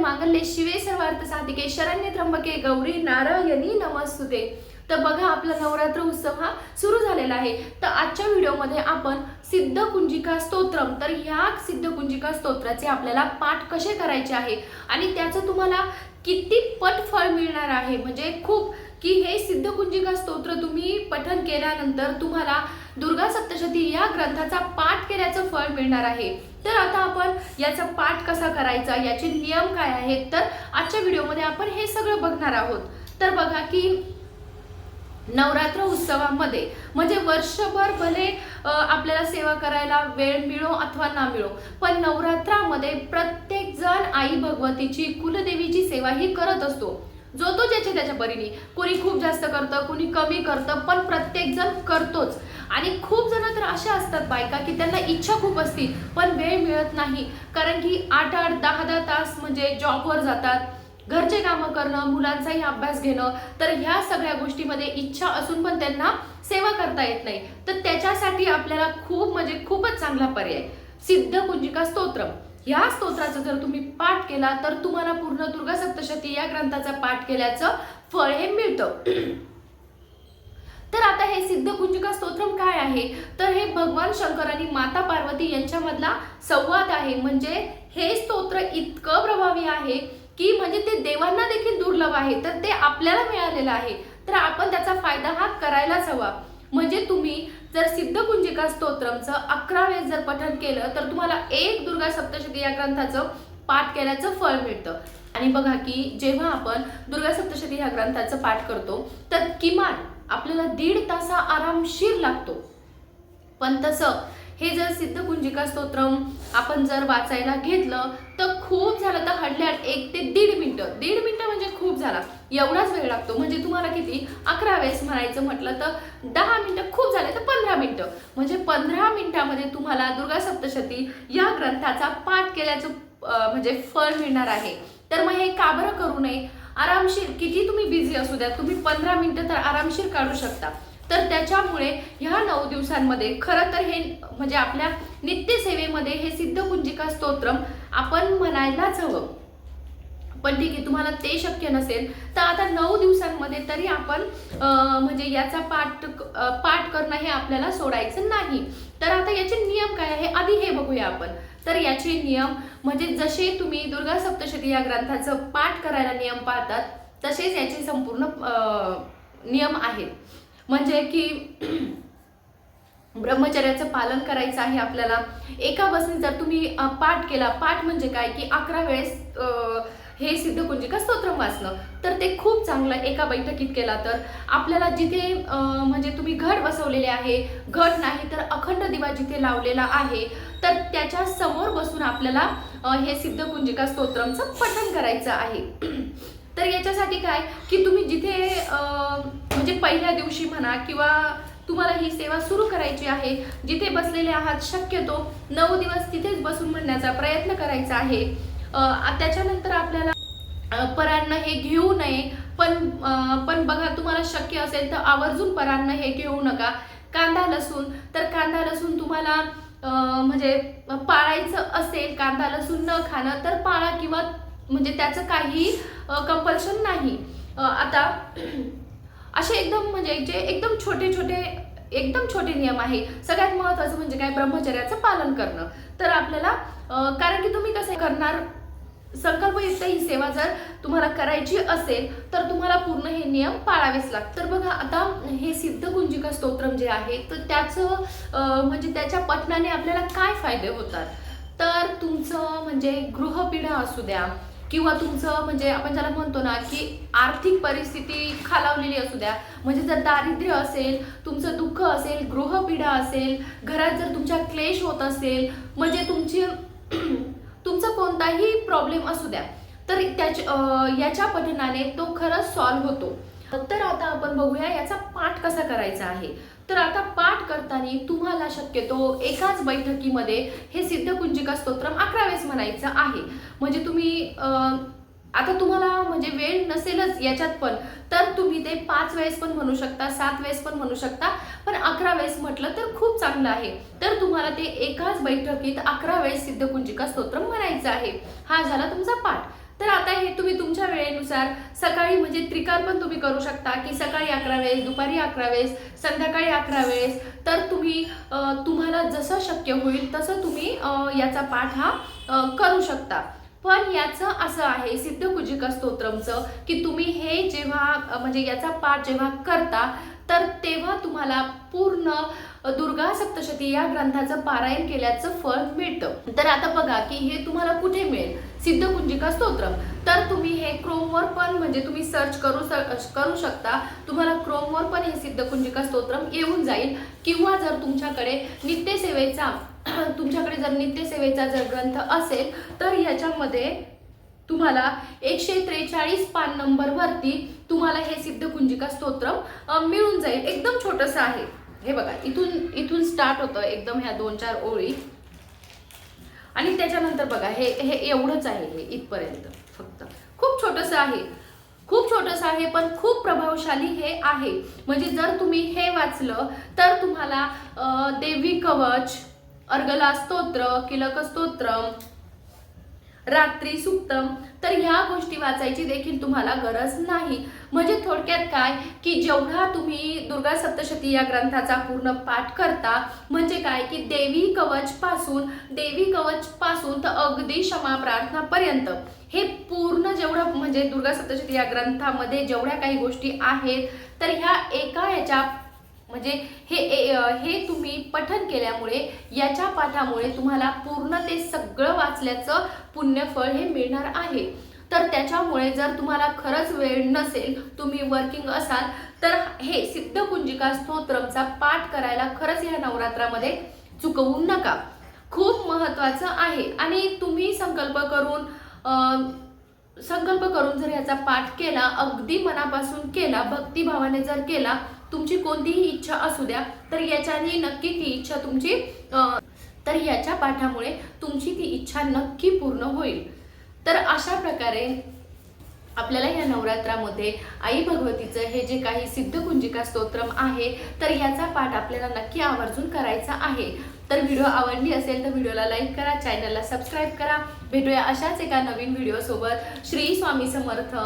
मांगल्ये शिवे सर्वार्थ साधिके शरण्य त्र्यंबके गौरी नारायणी नमस्तुते. तर बघा आपला नवरात्र उत्सव हा सुरू झालेला आहे. तर आजच्या व्हिडिओमध्ये आपण सिद्ध कुंजिका स्तोत्रम तर ह्या सिद्ध कुंजिका स्तोत्राचे आपल्याला पाठ कसे करायचे आहे? आणि त्याचं तुम्हाला किती पट फळ मिळणार आहे? म्हणजे खूप की हे सिद्ध कुंजिका स्तोत्र तुम्ही पठन केल्यानंतर तुम्हाला दुर्गा सप्तशती या ग्रंथाचा याचं फळ मिळणार आहे. तर आता आपण याचा पाठ कसा करायचा याचे नियम काय आहेत? तर आजच्या व्हिडिओमध्ये आपण हे सगळं बघणार आहोत. तर बघा की नवरात्र उत्सवामध्ये म्हणजे वर्षभर भले आपल्याला सेवा करायला वेळ मिळो अथवा ना मिळो पण नवरात्रामध्ये प्रत्येक जण आई भगवतीची कुलदेवीची सेवा ही करत असतो. जो तो ज्याच्या त्याच्या परीने. कोणी खूप जास्त करतं कोणी कमी करतं पण प्रत्येक जण करतोच. आणि खूप जण तर अशा असतात बायका की त्यांना इच्छा खूप असती पण वेळ मिळत नाही. कारण की आठ आठ दहा दहा तास म्हणजे जॉबवर जातात. घरचे कामं करणं मुलांचाही अभ्यास घेणं तर ह्या सगळ्या गोष्टीमध्ये इच्छा असून पण त्यांना सेवा करता येत नाही. तर त्याच्यासाठी आपल्याला खूप म्हणजे खूपच चांगला पर्याय. सिद्ध कुंजिका स्तोत्र ह्या स्तोत्राचा जर तुम्ही पाठ केला तर तुम्हाला पूर्ण दुर्गा सप्तशती या ग्रंथाचा पाठ केल्याचं फळ हे मिळतं. तर आता हे सिद्ध कुंजिका स्तोत्रम काय आहे? तर हे भगवान शंकर आणि माता पार्वती यांच्यामधला संवाद आहे. म्हणजे हे स्तोत्र इतकं प्रभावी आहे की म्हणजे ते देवांना देखील दुर्लभ आहे. तर ते आपल्याला मिळालेलं आहे. तर आपण त्याचा फायदा हा करायलाच हवा. म्हणजे तुम्ही जर सिद्ध कुंजिका स्तोत्रमचं अकरा वेळेस जर पठण केलं तर तुम्हाला एक दुर्गा सप्तशती या ग्रंथाचं पाठ केल्याचं फळ मिळतं. आणि बघा की जेव्हा आपण दुर्गा सप्तशती ह्या ग्रंथाचं पाठ करतो तर किमान आपल्याला दीड तासा आरामशीर लागतो. पण तसं हे जर सिद्धकुंजिका स्तोत्रम आपण जर वाचायला घेतलं तर खूप झालं. तर हडल्यात एक ते दीड मिनटं. दीड मिनटं म्हणजे खूप झाला. एवढाच वेळ लागतो. म्हणजे तुम्हाला किती? अकरा वेळेस म्हणायचं म्हटलं तर दहा मिनटं खूप झाले तर पंधरा मिनटं. म्हणजे पंधरा मिनटामध्ये तुम्हाला दुर्गा सप्तशती या ग्रंथाचा पाठ केल्याचं म्हणजे फळ मिळणार आहे. तर मग हे का बरं करू नये? आरामशीर किती तुम्ही बिझी असू द्या तुम्ही पंधरा मिनटं तर आरामशीर काढू शकता. तर त्याच्यामुळे ह्या नऊ दिवसांमध्ये खरं तर हे म्हणजे आपल्या नित्यसेवेमध्ये हे सिद्धपुंजिका स्तोत्र स्तोत्रम आपण म्हणायलाच हवं. पण ठीक आहे तुम्हाला ते शक्य नसेल तर आता नऊ दिवसांमध्ये तरी आपण म्हणजे याचा पाठ पाठ करणं हे आपल्याला सोडायचं नाही. तर आता याचे नियम काय आहे? आधी हे बघूया आपण. तर याचे नियम म्हणजे जसे तुम्ही दुर्गा सप्तशती या ग्रंथाचं पाठ करायला नियम पाळतात तसेच याचे संपूर्ण नियम आहेत. म्हणजे की ब्रह्मचर्याचं पालन करायचं आहे आपल्याला. एका बसने जर तुम्ही पाठ केला पाठ म्हणजे काय? की अकरा वेळेस हे सिद्ध स्तोत्र वाचणं. तर ते खूप चांगलं एका बैठकीत केला तर. आपल्याला जिथे म्हणजे तुम्ही घट बसवलेले आहे घट नाही तर अखंड दिवा जिथे लावलेला आहे तर त्याच्यासमोर बसून आपल्याला हे सिद्ध कुंजिका स्तोत्रमचं पठन करायचं आहे. तर याच्यासाठी काय की तुम्ही जिथे म्हणजे पहिल्या दिवशी म्हणा किंवा तुम्हाला ही सेवा सुरू करायची आहे जिथे बसलेले आहात शक्यतो नऊ दिवस तिथेच बसून म्हणण्याचा प्रयत्न करायचा आहे. त्याच्यानंतर आपल्याला अ, परान्न हे घेऊ नये. पण पण बघा तुम्हाला शक्य असेल तर आवर्जून परान्न हे घेऊ नका. कांदा लसूण. तर कांदा लसूण तुम्हाला म्हणजे पाळायचं असेल कांदा लसूण न खाणं तर पाळा किंवा म्हणजे त्याचं काही कंपल्शन नाही. आता असे एकदम म्हणजे जे एकदम छोटे छोटे एकदम छोटे नियम आहे. सगळ्यात महत्वाचं म्हणजे काय? ब्रह्मचर्याचं पालन करणं. तर आपल्याला कारण की तुम्ही कसं करणार? संकल्पयुक्त ही सेवा जर तुम्हाला करायची असेल तर तुम्हाला पूर्ण हे नियम पाळावेच लागतात. तर बघा आता हे सिद्ध कुंजिका स्तोत्रम जे आहे तर त्याचं म्हणजे त्याच्या पठणाने आपल्याला काय फायदे होतात? तर तुमचं म्हणजे गृहपीढा असू द्या किंवा तुमचं म्हणजे आपण ज्याला म्हणतो ना की आर्थिक परिस्थिती खालावलेली असू द्या म्हणजे जर दारिद्र्य असेल तुमचं दुःख असेल गृहपीडा असेल घरात जर तुमच्या क्लेश होत असेल म्हणजे तुमची तुमचा कोणताही प्रॉब्लेम असू द्या. तर त्याच्या याच्या पठनाने तो खरंच सॉल्व्ह होतो. तर आता आपण बघूया याचा पाठ कसा करायचा आहे. तर आता पाठ करताना तुम्हाला शक्यतो एकाच बैठकीमध्ये हे सिद्ध कुंजिका स्तोत्रम अकरा वेळेस म्हणायचं आहे. म्हणजे तुम्ही आता तुम्हाला म्हणजे वेळ नसेलच याच्यात पण तर तुम्ही ते पाच वेळेस पण म्हणू शकता सात वेळेस पण म्हणू शकता पण अकरा वेळेस म्हटलं तर खूप चांगलं आहे. तर तुम्हाला ते एकाच बैठकीत अकरा वेळेस सिद्धकुंजिका स्तोत्र म्हणायचं आहे. हा झाला तुमचा पाठ. तर आता हे तुम्ही तुमच्या वेळेनुसार सकाळी म्हणजे त्रिकाल पण तुम्ही करू शकता की सकाळी अकरा वेळेस दुपारी अकरा वेळेस संध्याकाळी अकरा वेळेस. तर तुम्ही तुम्हाला जसं शक्य होईल तसं तुम्ही याचा पाठ हा करू शकता. पण याचं असं आहे सिद्ध कुजिका स्तोत्रमचं की तुम्ही हे जेव्हा म्हणजे याचा पाठ जेव्हा करता तर तेव्हा तुम्हाला पूर्ण दुर्गा सप्तशती या ग्रंथाचं पारायण केल्याचं फळ मिळतं. तर आता बघा की हे तुम्हाला कुठे मिळेल? सिद्ध कुंजिका स्तोत्रम. तर तुम्ही हे क्रोमवर पण म्हणजे तुम्ही सर्च करू करू शकता. तुम्हाला क्रोमवर पण हे सिद्ध कुंजिका स्तोत्रम येऊन जाईल. किंवा जर तुमच्याकडे नित्यसेवेचा तुमच्याकडे जर नित्यसेवेचा जर ग्रंथ असेल तर याच्यामध्ये तुम्हाला एकशे त्रेचाळीस पान नंबर वरती तुम्हाला हे सिद्ध कुंजिका स्तोत्र मिळून जाईल. एकदम छोटस आहे. हे बघा इथून इथून स्टार्ट होतं एकदम ह्या दोन चार ओळी. आणि त्याच्यानंतर बघा हे हे एवढंच आहे हे इथपर्यंत फक्त. खूप छोटंसं आहे. खूप छोटंसं आहे पण खूप प्रभावशाली हे आहे. म्हणजे जर तुम्ही हे वाचलं तर तुम्हाला देवी कवच अर्गला स्तोत्र किलक रात्री सुप्तम तर ह्या गोष्टी वाचायची देखील तुम्हाला गरज नाही. म्हणजे थोडक्यात काय? की जेवढा तुम्ही दुर्गा सप्तशती या ग्रंथाचा पूर्ण पाठ करता म्हणजे काय? की देवी कवच पासून देवी कवच पासून तर अगदी क्षमा प्रार्थनापर्यंत हे पूर्ण जेवढं म्हणजे दुर्गा सप्तशती या ग्रंथामध्ये जेवढ्या काही गोष्टी आहेत तर ह्या एका याच्या म्हणजे हे ए- हे तुम्ही पठन केल्यामुळे याच्या पाठामुळे तुम्हाला पूर्ण ते सगळं वाचल्याचं पुण्यफळ हे मिळणार आहे. तर त्याच्यामुळे जर तुम्हाला खरंच वेळ नसेल तुम्ही वर्किंग असाल तर हे सिद्धकुंजिका स्तोत्रमचा पाठ करायला खरंच ह्या नवरात्रामध्ये चुकवू नका. खूप महत्त्वाचं आहे. आणि तुम्ही संकल्प करून संकल्प करून जर याचा पाठ केला अगदी मनापासून केला भक्तिभावाने जर केला तुमची कोणतीही इच्छा असू द्या तर याच्याने नक्की ती इच्छा तुमची तर याच्या पाठामुळे तुमची ती इच्छा नक्की पूर्ण होईल. तर अशा प्रकारे आपल्याला या नवरात्रामध्ये आई भगवतीचं हे जे काही सिद्ध कुंजिका स्तोत्रम आहे तर याचा पाठ आपल्याला नक्की आवर्जून करायचा आहे. तर व्हिडिओ आवडली असेल तर व्हिडिओला लाईक करा चॅनलला सबस्क्राईब करा. भेटूया अशाच एका नवीन व्हिडिओसोबत. श्री स्वामी समर्थ.